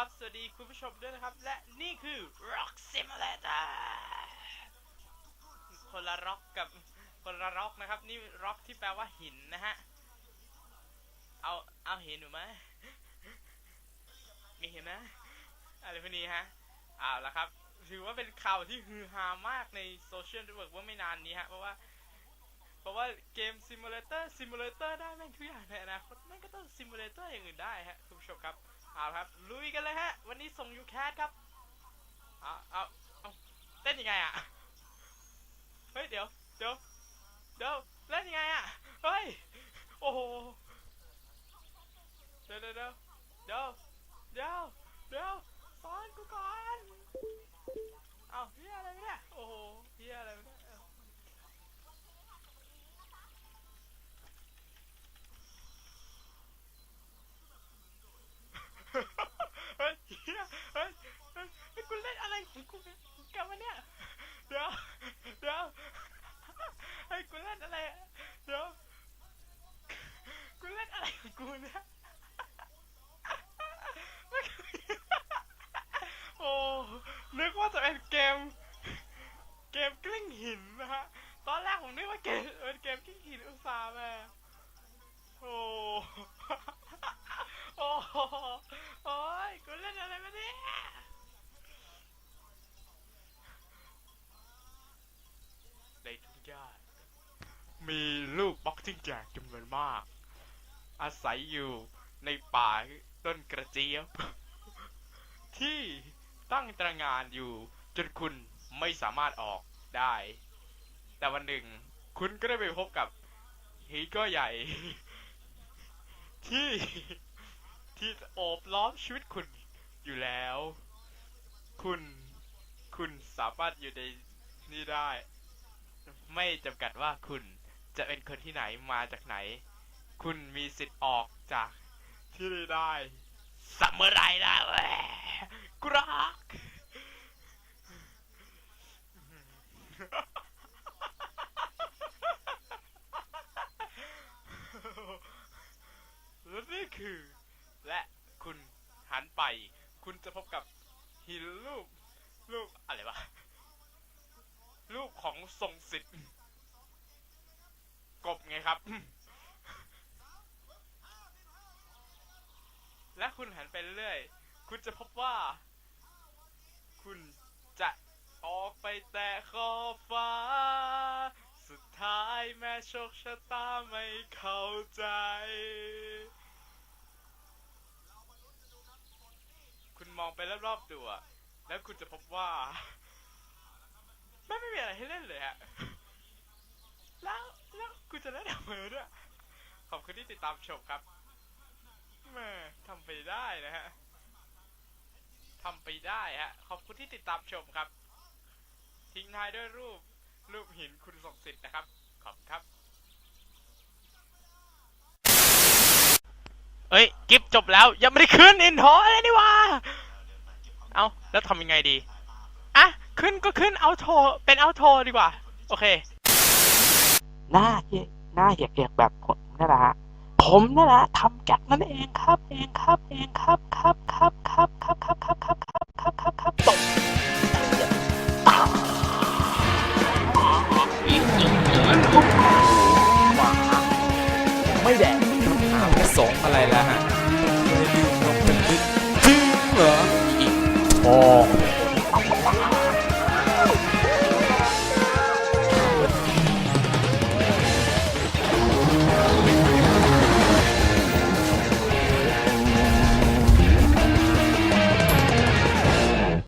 ครับ สวัสดีคุณผู้ชมด้วยนะครับ และนี่คือ Rock Simulator คนละร็อกกับคนละร็อกนะครับ นี่ร็อกที่แปลว่าหินนะฮะ เอา เอาเห็นหนูไหมมีเห็นไหมอะไรพวกนี้ฮะเอาละครับ ถือว่าเป็นข่าวที่ฮือฮามากในโซเชียลเน็ตเวิร์กว่าไม่นานนี้ฮะ เพราะว่า เพราะว่าเกมซิมูเลเตอร์ซิมูเลเตอร์ได้แม่งทุกอย่างในอนาคตแม่งก็ต้องซิมูเลเตอร์อย่างอื่นได้ฮะ คุณผู้ชมครับ เอาครับ ลุยกันเลยฮะ วันนี้ส่งยูแคสครับ เอาเอาเอาเต้นยังไงอะ เฮ้ย เดี๋ยวเดี๋ยวเดี๋ยวเล่นยังไงอะ เฮ้ย โอ้โห เดี๋ยวเดี๋ยวเดี๋ยวเดี๋ยวเดี๋ยวเดี๋ยวสอนกูก่อน เอาเฮียอะไรเนี่ย โอ้โหเฮียอะไรเนี่ย เฮ้ยเหี้ยเฮ้ยเฮ้ยเฮ้ยกู กูเนี่ยกับมันเนี่ย เดี๋ยว เดี๋ยวเฮ้กูเล่นอะไร เดี๋ยว กูเล่นอะไรของกูเนี่ยโอ้ นึกว่าจะเป็นเกม เกมกลิ้งหินนะฮะ ตอนแรกผมนึกว่าเกมเป็นเกมกลิ้งหินอุตส่าห์แม่โอ้โหโอ้ยกูเล่นอะไรมาเนี่ยในทุ่งหญ้า มีลูกบ็อกซิ่งแจกจำนวนมาก อาศัยอยู่ในป่าต้นกระเจี๊ยบ ที่ตั้งตระงานอยู่จนคุณไม่สามารถออกได้ แต่วันหนึ่ง คุณก็ได้ไปพบกับฮีโก้ใหญ่ ที่ที่โอบล้อมชีวิตคุณอยู่แล้ว คุณคุณสามารถอยู่ในนี่ได้ ไม่จำกัดว่าคุณ จะเป็นคนที่ไหนมาจากไหน คุณมีสิทธิ์ออกจากที่นี่ได้สมเมื่อไหรนะเว้ยกรักและนี่คือ และคุณหันไป คุณจะพบกับหินรูปรูปอะไรวะรูปของทรงสิทธิ์ ครับ และคุณหันไปเรื่อย คุณจะพบว่า คุณจะออกไปแต่ขอบฟ้า สุดท้ายแม้โชคชะตาไม่เข้าใจ คุณมองไปรอบๆตัว แล้วคุณจะพบว่า ไม่ไม่มีอะไรให้เล่นเลยฮะแล้ว แล้วคุณจะเล่นทำมวะเนี่ยขอบคุณที่ติดตามชมครับแม่ทำไปได้นะฮะทำไปได้ฮะ ขอบคุณที่ติดตามชมครับ ทิ้งท้ายด้วยรูปรูปหินคุณส่งสิทธิ์นะครับ ขอบคุณครับ เอ้ย กิฟจบแล้ว ยังไม่ได้ขึ้นอินโทรเลยนี่ว่าเอาแล้วทำยังไงดี อะ ขึ้นก็ขึ้นเอาโทรเป็นเอาโทรดีกว่า โอเค หน้าเหี้ยหน้าเหียกๆแบบผมนั่นแหละฮะผมนั่นแหละทำจากนั่นเองครับ เองครับ เองครับครับครับครับครับครับครับครับครับครับครับครับตบไม่แดกถามแค่สองอะไรแล้วฮะไม่ได้ดื่มนมเป็นลิตรจริงเหรออีกโอ้